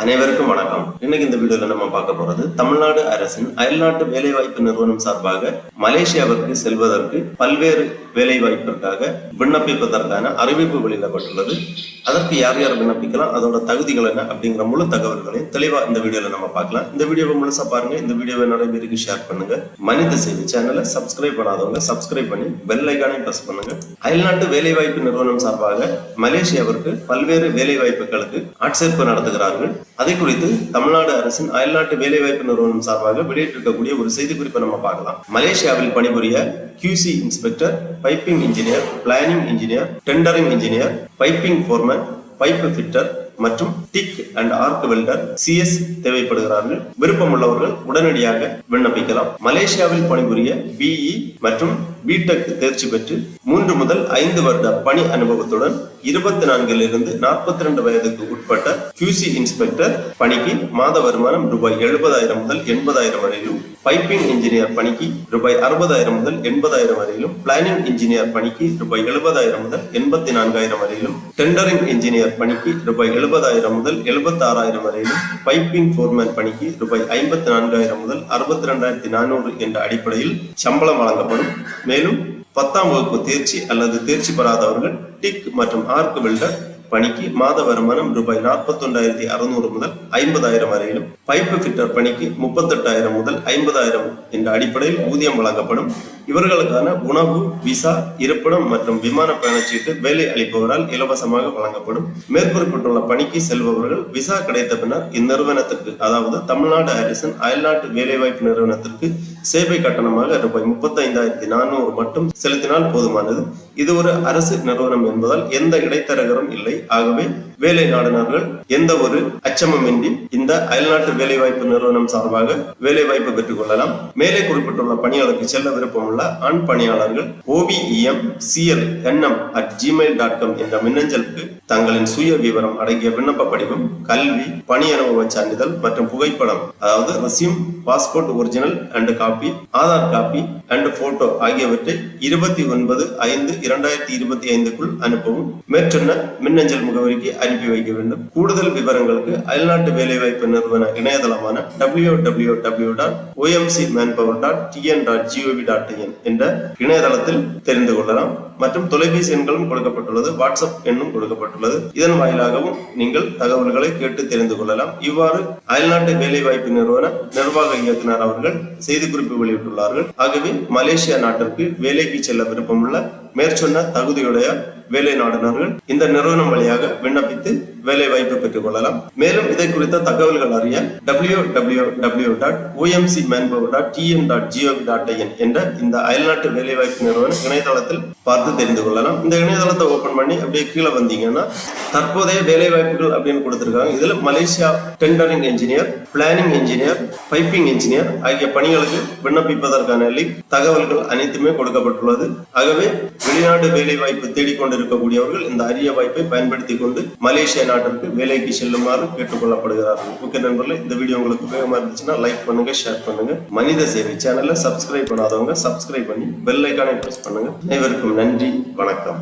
அனைவருக்கும் வணக்கம். இன்னைக்கு இந்த வீடியோல நம்ம பார்க்க போறது தமிழ்நாடு அரசின் அயல்நாட்டு வேலைவாய்ப்பு நிறுவனம் சார்பாக மலேசியாவிற்கு செல்வதற்கு பல்வேறு வேலைவாய்ப்பிற்காக விண்ணப்பிப்பதற்கான அறிவிப்பு வெளியிடப்பட்டுள்ளது. அதற்கு யார் யார் விண்ணப்பிக்கலாம் அதோட தகுதிகள் என்ன அப்படிங்கிற முழு தகவல்களையும் தெளிவா இந்த வீடியோல நம்ம பார்க்கலாம். இந்த வீடியோவை முழுசா பாருங்க இந்த வீடியோவை நிறைய பேருக்கு ஷேர் பண்ணுங்க. மனித செய்தி சேனலை சப்ஸ்கிரைப் பண்ணாதவங்க சப்ஸ்கிரைப் பண்ணி பெல் ஐக்கானையும் பிரஸ் பண்ணுங்க. அயல்நாட்டு வேலைவாய்ப்பு நிறுவனம் சார்பாக மலேசியாவிற்கு பல்வேறு வேலைவாய்ப்புகளுக்கு ஆட்சேர்ப்பு நடத்துகிறார்கள். அதை குறித்து தமிழ்நாடு அரசின் அயல்நாட்டு வேலைவாய்ப்பு நிறுவனம் சார்பாக வெளியிட்டிருக்கக்கூடிய ஒரு செய்தி குறிப்பை நம்ம பார்க்கலாம். மலேசியாவில் பணிபுரிய QC inspector piping engineer planning engineer tendering engineer piping foreman pipe fitter மற்றும் TIG and arc welder CS தேவைப்படுகிறார்கள். விருப்பமுள்ளவர்கள் உடனடியாக விண்ணப்பிக்கலாம். மலேசியாவில் பணிபுரிய பிஇ மற்றும் பிடெக் தேர்ச்சி பெற்று மூன்று முதல் ஐந்து வருட பணி அனுபவத்துடன் இருபத்தி நான்கில் இருந்து நாற்பத்தி ரெண்டு வயதுக்கு உட்பட்ட கியூசி இன்ஸ்பெக்டர் பணிக்கு மாத வருமானம் ரூபாய் எழுபதாயிரம் முதல் எண்பதாயிரம் வரையிலும் பைப்பிங் இன்ஜினியர் பணிக்கு ரூபாய் அறுபதாயிரம் முதல் எண்பதாயிரம் வரையிலும் பிளானிங் இன்ஜினியர் பணிக்கு ரூபாய் எழுபதாயிரம் முதல் எண்பத்தி நான்காயிரம் வரையிலும் டெண்டரிங் இன்ஜினியர் பணிக்கு ரூபாய் எழுபதாயிரம் முதல் எழுபத்தி ஆறாயிரம் வரையிலும் பைப்பிங் ஃபோர்மேன் பணிக்கு ரூபாய் ஐம்பத்தி நான்காயிரம் முதல் அறுபத்தி ரெண்டாயிரத்தி நானூறு என்ற அடிப்படையில் சம்பளம் வழங்கப்படும். மேலும் பத்தாம் வகுப்பு தேர்ச்சி அல்லது தேர்ச்சி பெறாதவர்கள் டிக் மற்றும் ஆர்க் வெல்டர் பணிக்கு மாத வருமானம் ரூபாய் நாற்பத்தொண்டாயிரத்தி அறுநூறு முதல் ஐம்பதாயிரம் வரையிலும் பைப்பு ஃபிட்டர் பணிக்கு முப்பத்தெட்டாயிரம் முதல் ஐம்பதாயிரம் என்ற அடிப்படையில் ஊதியம் வழங்கப்படும். இவர்களுக்கான உணவு விசா இருப்பிடம் மற்றும் விமான பயணச்சீட்டு வேலை அளிப்பவரால் இலவசமாக வழங்கப்படும். மேற்குறிப்பிட்டுள்ள பணிக்கு செல்பவர்கள் விசா கிடைத்த பின்னர் இந்நிறுவனத்திற்கு அதாவது தமிழ்நாடு அரசின் அயல்நாட்டு வேலைவாய்ப்பு நிறுவனத்திற்கு சேவை கட்டணமாக ரூபாய் முப்பத்தைந்தாயிரத்தி நானூறு மட்டும் செலுத்தினால் போதுமானது. இது ஒரு அரசு நிறுவனம் என்பதால் எந்த இடைத்தரகரும் இல்லை. ஆகவே வேலை நாடினார்கள் எந்த ஒரு அச்சமுமின்றி இந்த அயல்நாட்டு வேலைவாய்ப்பு நிறுவனம் சார்பாக வேலைவாய்ப்பு பெற்றுக் கொள்ளலாம். மேலே குறிப்பிட்டுள்ள பணியாளருக்கு செல்ல விருப்பமுள்ள ஆண் பணியாளர்கள் OVM CL NM at Gmail dot com என்ற மின்னஞ்சலுக்கு தங்களின் சுய விவரம் அடங்கிய விண்ணப்ப படிவம் கல்வி பணி அனுபவ சான்றிதழ் மற்றும் புகைப்படம் அதாவது resume passport original and copy Aadhaar copy and photo ஆகியவற்றை இருபத்தி ஒன்பது ஐந்து இரண்டாயிரத்தி இருபத்தி ஐந்துக்குள் அனுப்பவும் மேற்சொன்ன மின்னஞ்சல் முகவரிக்கு அனுப்பி வைக்க வேண்டும். கூடுதல் விவரங்களுக்கு அயல்நாட்டு வேலைவாய்ப்பு நிறுவன இணையதளமான W W W dot OMC manpower dot TN dot GOV dot in என்ற இணையதளத்தில் தெரிந்து கொள்ளலாம். மற்றும் தொலைபேசி எண்களும் கொடுக்கப்பட்டுள்ளது. வாட்ஸ்அப் எண்ணும் கொடுக்கப்பட்டுள்ளது. இதன் வாயிலாகவும் நீங்கள் தகவல்களை கேட்டு தெரிந்து கொள்ளலாம். இவ்வாறு அயல்நாட்டு வேலைவாய்ப்பு நிறுவன நிர்வாக இயக்குனர் அவர்கள் செய்திக்குறிப்பு வெளியிட்டுள்ளார்கள். ஆகவே மலேசியா நாட்டிற்கு வேலைக்கு செல்ல விருப்பமுள்ள மேற்சொன்ன தகுதியுடைய வேலை நாடுனர்கள் இந்த நிறுவனம் வழியாக விண்ணப்பித்து வேலை வாய்ப்பு பெற்றுக் கொள்ளலாம். மேலும் இதை குறித்த தகவல்கள் அறிய W W W dot OMC manpower dot TM dot GOV dot IN என்ற இந்த அயல்நாட்டு வேலைவாய்ப்பு நிறுவனம் இணையதளத்தில் பார்த்து தெரிந்து கொள்ளலாம். இந்த இணையதளத்தை ஓபன் பண்ணி அப்படியே கீழே வந்தீங்கன்னா தற்போதைய வேலை வாய்ப்புகள் அப்படின்னு கொடுத்திருக்காங்க. இதுல Malaysia tendering engineer planning engineer piping engineer ஆகிய பணிகளுக்கு விண்ணப்பிப்பதற்கான லிங்க் தகவல்கள் அனைத்துமே கொடுக்கப்பட்டுள்ளது. ஆகவே வெளிநாடு வேலை வாய்ப்பு தேடிக்கொண்டிருக்கக்கூடியவர்கள் இந்த அரிய வாய்ப்பை பயன்படுத்தி கொண்டு மலேசியா நாட்டிற்கு வேலைக்கு செல்லுமாறு கேட்டுக்கொள்ளப்படுகிறார்கள். ஓகே நண்பர்களே இந்த வீடியோ உங்களுக்கு உபயோகமா இருந்துச்சுன்னா லைக் பண்ணுங்க ஷேர் பண்ணுங்க. மனித சேவை சேனல்ல சப்ஸ்கிரைப் பண்ணாதவங்க சப்ஸ்கிரைப் பண்ணி பெல் ஐக்கானை பிரஸ் பண்ணுங்க. அனைவருக்கும் நன்றி வணக்கம்.